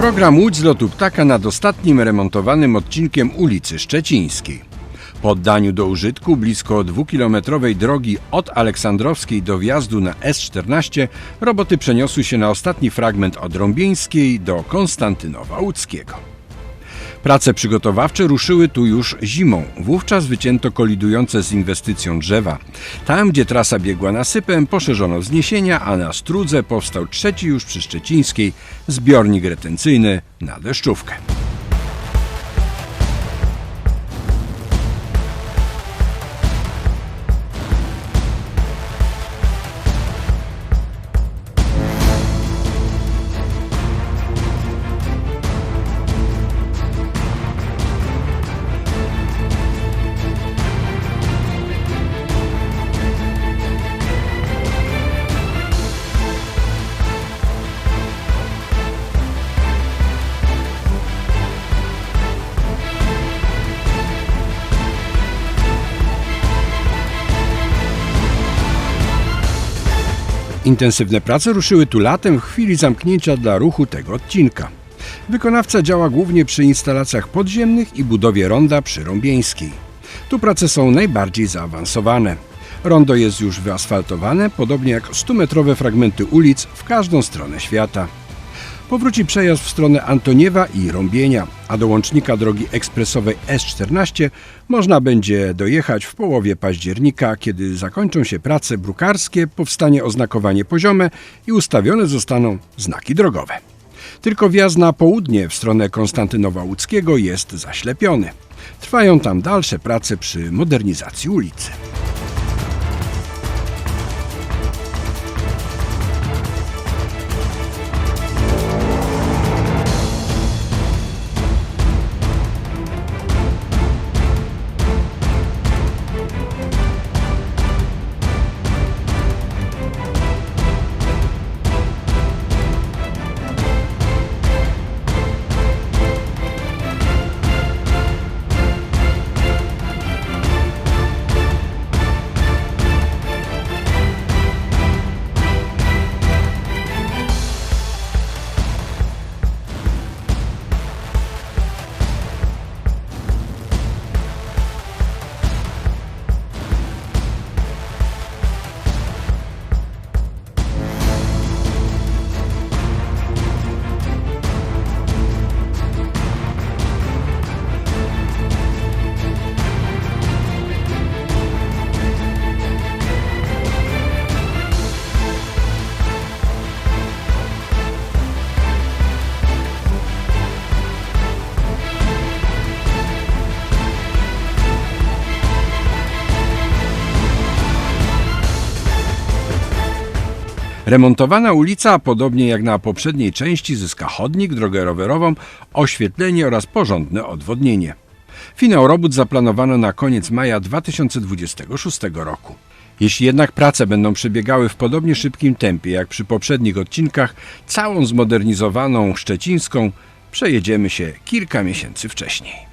Program Łódź z lotu ptaka nad ostatnim remontowanym odcinkiem ulicy Szczecińskiej. Po oddaniu do użytku blisko dwukilometrowej drogi od Aleksandrowskiej do wjazdu na S14 roboty przeniosły się na ostatni fragment od Rąbieńskiej do Konstantynowa Łódzkiego. Prace przygotowawcze ruszyły tu już zimą. Wówczas wycięto kolidujące z inwestycją drzewa. Tam, gdzie trasa biegła nasypem, poszerzono wzniesienia, a na Strudze powstał trzeci już przy Szczecińskiej zbiornik retencyjny na deszczówkę. Intensywne prace ruszyły tu latem w chwili zamknięcia dla ruchu tego odcinka. Wykonawca działa głównie przy instalacjach podziemnych i budowie ronda przy Rąbieńskiej. Tu prace są najbardziej zaawansowane. Rondo jest już wyasfaltowane, podobnie jak 100-metrowe fragmenty ulic w każdą stronę świata. Powróci przejazd w stronę Antoniewa i Rąbienia, a do łącznika drogi ekspresowej S14 można będzie dojechać w połowie października, kiedy zakończą się prace brukarskie, powstanie oznakowanie poziome i ustawione zostaną znaki drogowe. Tylko wjazd na południe w stronę Konstantynowa Łódzkiego jest zaślepiony. Trwają tam dalsze prace przy modernizacji ulicy. Remontowana ulica, podobnie jak na poprzedniej części, zyska chodnik, drogę rowerową, oświetlenie oraz porządne odwodnienie. Finał robót zaplanowano na koniec maja 2026 roku. Jeśli jednak prace będą przebiegały w podobnie szybkim tempie jak przy poprzednich odcinkach, całą zmodernizowaną szczecińską przejedziemy się kilka miesięcy wcześniej.